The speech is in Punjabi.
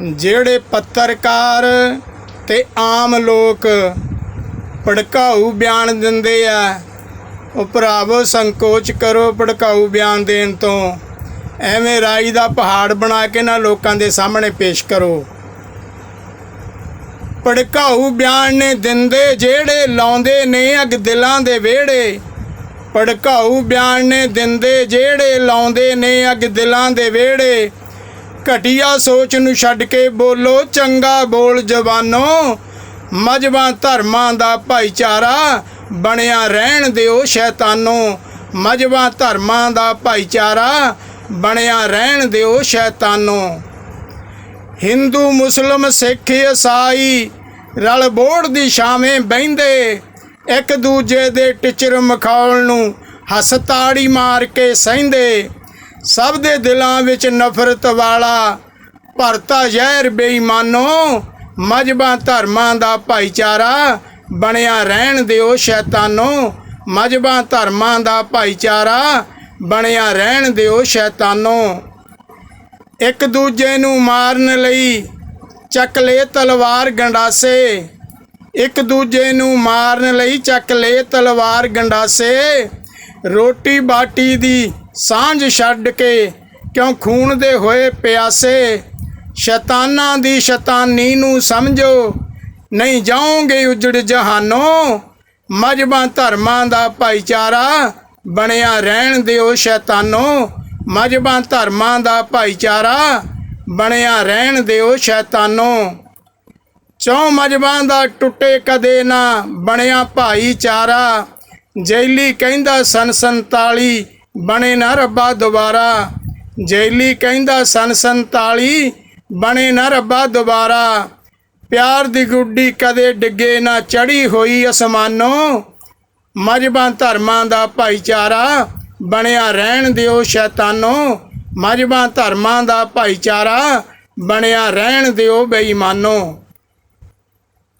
ਜਿਹੜੇ ਪੱਤਰਕਾਰ ਤੇ ਆਮ ਲੋਕ ਭੜਕਾਊ ਬਿਆਨ ਦਿੰਦੇ ਆ, ਉਹ ਭਰਾਵੋ ਸੰਕੋਚ ਕਰੋ ਭੜਕਾਊ ਬਿਆਨ ਦੇਣ ਤੋਂ। ਐਵੇਂ ਰਾਈ ਦਾ ਪਹਾੜ ਬਣਾ ਕੇ ਨਾ ਲੋਕਾਂ ਦੇ ਸਾਹਮਣੇ ਪੇਸ਼ ਕਰੋ। ਭੜਕਾਊ ਬਿਆਨ ਨੇ ਦਿੰਦੇ ਜਿਹੜੇ ਲਾਉਂਦੇ ਨੇ ਅਗ ਦਿਲਾਂ ਦੇ ਵਿਹੜੇ। ਭੜਕਾਊ ਬਿਆਨ ਨੇ ਦਿੰਦੇ ਜਿਹੜੇ ਲਾਉਂਦੇ ਨੇ ਅਗ ਦਿਲਾਂ ਦੇ ਵਿਹੜੇ। ਘਟੀਆ ਸੋਚ ਨੂੰ ਛੱਡ ਕੇ ਬੋਲੋ, ਚੰਗਾ ਬੋਲ ਜਵਾਨੋ। ਮਜਬਾਂ ਧਰਮਾਂ ਦਾ ਭਾਈਚਾਰਾ, ਬਣਿਆ ਰਹਿਣ ਦਿਓ ਸ਼ੈਤਾਨੋ। ਮਜਬਾਂ ਧਰਮਾਂ ਦਾ ਭਾਈਚਾਰਾ, ਬਣਿਆ ਰਹਿਣ ਦਿਓ ਸ਼ੈਤਾਨੋ। ਹਿੰਦੂ, ਮੁਸਲਮ, ਸਿੱਖ, ਈਸਾਈ ਰਲ ਬੋੜ ਦੀ ਛਾਵੇਂ ਬਹਿੰਦੇ। ਇੱਕ ਦੂਜੇ ਦੇ ਟਿਚਰ ਮਖੌਲ ਨੂੰ ਹਸਤਾੜੀ ਮਾਰ ਕੇ ਸਹਿੰਦੇ। ਸਭ ਦੇ ਦਿਲਾਂ ਵਿੱਚ ਨਫ਼ਰਤ ਵਾਲਾ ਭਰਤਾ ਜ਼ਹਿਰ ਬੇਈਮਾਨੋ, ਮਜਬਾਂ ਧਰਮਾਂ ਦਾ ਭਾਈਚਾਰਾ ਬਣਿਆ ਰਹਿਣ ਦਿਓ ਸ਼ੈਤਾਨੋ, ਮਜਬਾਂ ਧਰਮਾਂ ਦਾ ਭਾਈਚਾਰਾ ਬਣਿਆ ਰਹਿਣ ਦਿਓ ਸ਼ੈਤਾਨੋ। ਇੱਕ ਦੂਜੇ ਨੂੰ ਮਾਰਨ ਲਈ ਚੱਕ ਲੈ ਤਲਵਾਰ ਗੰਡਾਸੇ। ਇੱਕ ਦੂਜੇ ਨੂੰ ਮਾਰਨ ਲਈ ਚੱਕ ਲੈ ਤਲਵਾਰ ਗੰਡਾਸੇ। ਰੋਟੀ ਬਾਟੀ ਦੀ ਸਾਂਝ ਛੱਡ ਕੇ ਕਿਉਂ ਖੂਨ ਦੇ ਹੋਏ ਪਿਆਸੇ? ਸ਼ੈਤਾਨਾਂ ਦੀ ਸ਼ੈਤਾਨੀ ਨੂੰ ਸਮਝੋ। ਨਹੀਂ ਜਾਓਗੇ ਉਜੜ ਜਹਾਨੋ? ਮਜਬਾਂ ਧਰਮਾਂ ਦਾ ਭਾਈਚਾਰਾ ਬਣਿਆ ਰਹਿਣ ਦਿਓ ਸ਼ੈਤਾਨੋ। ਮਜਬਾਂ ਧਰਮਾਂ ਦਾ ਭਾਈਚਾਰਾ ਬਣਿਆ ਰਹਿਣ ਦਿਓ ਸ਼ੈਤਾਨੋ। ਚੌ ਮਜਬਾਂ ਦਾ ਟੁੱਟੇ ਕਦੇ ਨਾ ਬਣਿਆ ਭਾਈਚਾਰਾ। ਜੈਲੀ ਕਹਿੰਦਾ ਸਨ 47 ਬਣੇ ਨਾ ਰੱਬਾ ਦੁਬਾਰਾ। ਜੈਲੀ ਕਹਿੰਦਾ ਸਨ 47 ਬਣੇ ਨਾ ਰੱਬਾ ਦੁਬਾਰਾ। ਪਿਆਰ ਦੀ ਗੁੱਡੀ ਕਦੇ ਡਿੱਗੇ ਨਾ ਚੜੀ ਹੋਈ ਅਸਮਾਨੋਂ। ਮਜਬਾਂ ਧਰਮਾਂ ਦਾ ਭਾਈਚਾਰਾ, ਬਣਿਆ ਰਹਿਣ ਦਿਓ ਸ਼ੈਤਾਨੋ। ਮਜਬਾਂ ਧਰਮਾਂ ਦਾ ਭਾਈਚਾਰਾ, ਬਣਿਆ ਰਹਿਣ ਦਿਓ ਬੇਈਮਾਨੋ।